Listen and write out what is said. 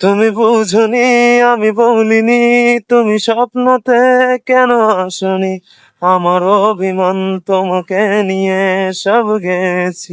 তুমি বুঝনি আমি বলিনি তুমি স্বপ্নতে কেন আসনি? আমার অভিমান তোমাকে নিয়ে সব গেছি।